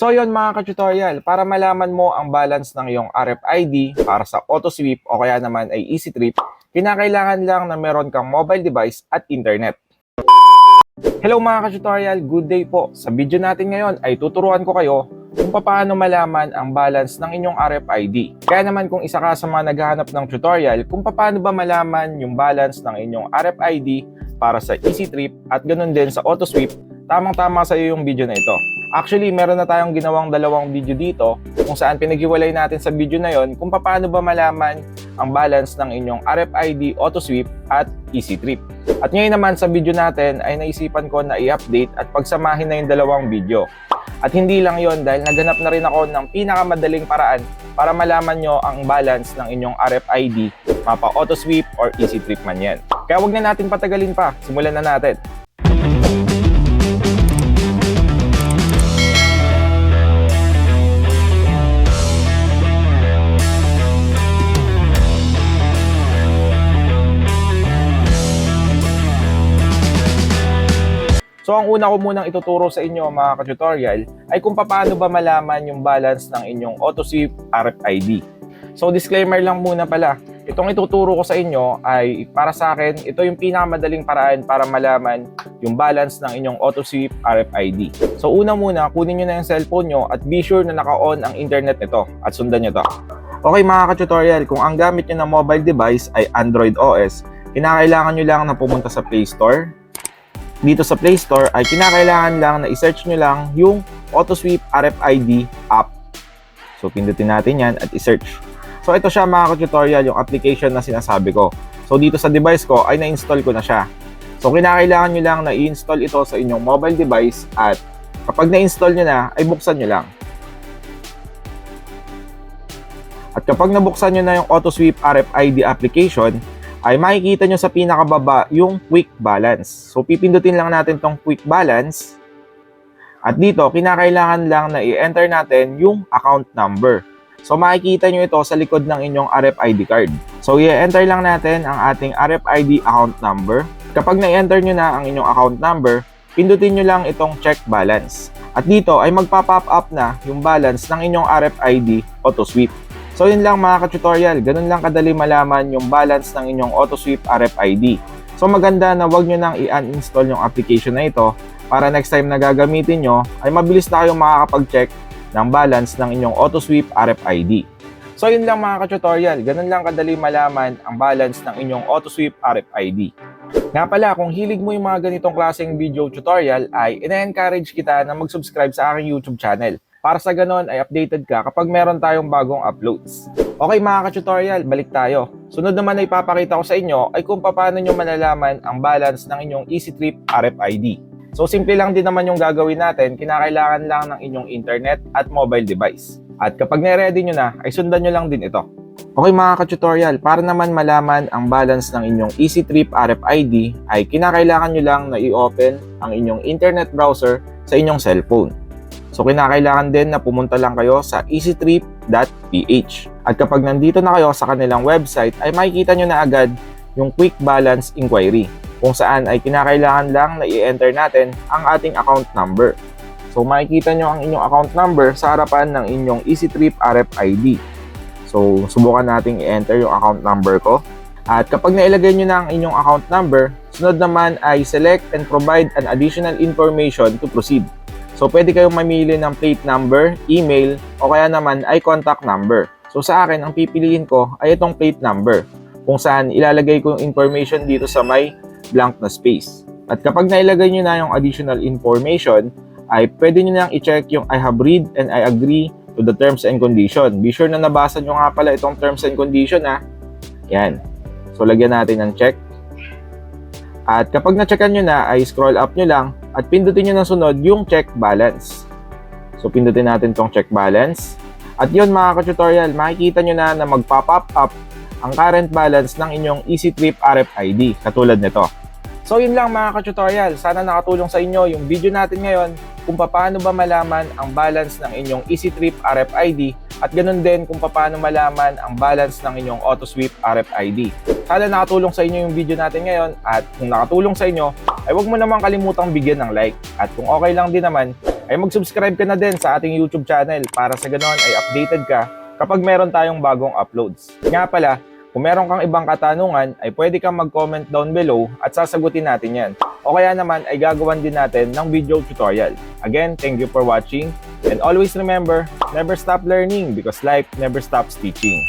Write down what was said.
So yon mga ka-tutorial, para malaman mo ang balance ng iyong RFID para sa auto sweep o kaya naman ay easy trip, kinakailangan lang na meron kang mobile device at internet. Hello mga ka-tutorial, good day po. Sa video natin ngayon ay tuturuan ko kayo kung paano malaman ang balance ng inyong RFID. Kaya naman kung isa ka sa mga naghahanap ng tutorial kung paano ba malaman yung balance ng inyong RFID para sa easy trip at ganun din sa auto sweep, tamang-tama sa iyo yung video na ito. Actually, meron na tayong ginawang dalawang video dito kung saan pinaghiwalay natin sa video na yon kung paano ba malaman ang balance ng inyong RFID auto sweep at easy trip. At ngayon naman sa video natin ay naisipan ko na i-update at pagsamahin na yung dalawang video. At hindi lang yon dahil naganap na rin ako ng pinakamadaling paraan para malaman nyo ang balance ng inyong RFID, mapa auto sweep or easy trip man yan. Kaya wag na natin patagalin pa, simulan na natin. So ang una ko munang ituturo sa inyo mga ka-tutorial ay kung paano ba malaman yung balance ng inyong AutoSweep RFID. So disclaimer lang muna pala, itong ituturo ko sa inyo ay para sa akin, ito yung pinakamadaling paraan para malaman yung balance ng inyong AutoSweep RFID. So una muna, kunin nyo na yung cellphone nyo at be sure na naka-on ang internet nito at sundan nyo to. Okay mga ka-tutorial, kung ang gamit nyo na mobile device ay Android OS, kinakailangan nyo lang na pumunta sa Play Store, dito sa Play Store ay kinakailangan lang na i-search nyo lang yung AutoSweep RFID app. So, pindutin natin yan at i-search. So, ito siya mga tutorial yung application na sinasabi ko. So, dito sa device ko ay na-install ko na siya. So, kinakailangan nyo lang na i-install ito sa inyong mobile device at kapag na-install nyo na, ay buksan nyo lang. At kapag nabuksan nyo na yung AutoSweep RFID application, ay makikita nyo sa pinakababa yung quick balance. So, pipindutin lang natin tong quick balance. At dito, kinakailangan lang na i-enter natin yung account number. So, makikita nyo ito sa likod ng inyong RFID card. So, i-enter lang natin ang ating RFID account number. Kapag na-enter nyo na ang inyong account number, pindutin nyo lang itong check balance. At dito ay magpa-pop up na yung balance ng inyong RFID auto sweep. So yun lang mga ka-tutorial, ganun lang kadali malaman yung balance ng inyong AutoSweep RFID. So maganda na wag nyo nang i-uninstall yung application na ito para next time na gagamitin nyo ay mabilis na kayong makakapag-check ng balance ng inyong AutoSweep RFID. So yun lang mga ka-tutorial, ganun lang kadali malaman ang balance ng inyong AutoSweep RFID. Nga pala, kung hilig mo yung mga ganitong klaseng video tutorial ay ina-encourage kita na mag-subscribe sa aking YouTube channel para sa ganon ay updated ka kapag meron tayong bagong uploads. Okay mga ka-tutorial, balik tayo. Sunod naman na ipapakita ko sa inyo ay kung paano nyo malalaman ang balance ng inyong EasyTrip RFID. So simple lang din naman yung gagawin natin, kinakailangan lang ng inyong internet at mobile device. At kapag na-ready nyo na, ay sundan nyo lang din ito. Okay mga ka-tutorial, para naman malaman ang balance ng inyong EasyTrip RFID ay kinakailangan nyo lang na i-open ang inyong internet browser sa inyong cellphone. So kinakailangan din na pumunta lang kayo sa easytrip.ph. At kapag nandito na kayo sa kanilang website ay makikita nyo na agad yung quick balance inquiry kung saan ay kinakailangan lang na i-enter natin ang ating account number. So makikita nyo ang inyong account number sa harapan ng inyong EasyTrip RFID. So subukan nating i-enter yung account number ko. At kapag nailagay nyo na ang inyong account number, sunod naman ay select and provide an additional information to proceed. So, pwede kayong mamili ng plate number, email, o kaya naman ay contact number. So, sa akin, ang pipiliin ko ay itong plate number kung saan ilalagay ko yung information dito sa may blank na space. At kapag nailagay nyo na yung additional information, ay pwede nyo nang i-check yung I have read and I agree to the terms and condition. Be sure na nabasa nyo nga pala itong terms and condition ha. Yan. So, lagyan natin ng check. At kapag na-checkan nyo na, ay scroll up nyo lang at pindutin nyo ng sunod yung check balance. So, pindutin natin tong check balance. At yun mga ka-tutorial, makikita nyo na na magpa-pop up ang current balance ng inyong EasyTrip RFID, katulad nito. So yun lang mga ka-tutorial, sana nakatulong sa inyo yung video natin ngayon kung paano ba malaman ang balance ng inyong EasyTrip RFID at ganun din kung paano malaman ang balance ng inyong AutoSweep RFID. Sana nakatulong sa inyo yung video natin ngayon at kung nakatulong sa inyo, ay huwag mo naman kalimutang bigyan ng like. At kung okay lang din naman, ay mag-subscribe ka na din sa ating YouTube channel para sa ganon ay updated ka kapag meron tayong bagong uploads. Nga pala, kung meron kang ibang katanungan, ay pwede kang mag-comment down below at sasagutin natin yan. O kaya naman ay gagawan din natin ng video tutorial. Again, thank you for watching and always remember, never stop learning because life never stops teaching.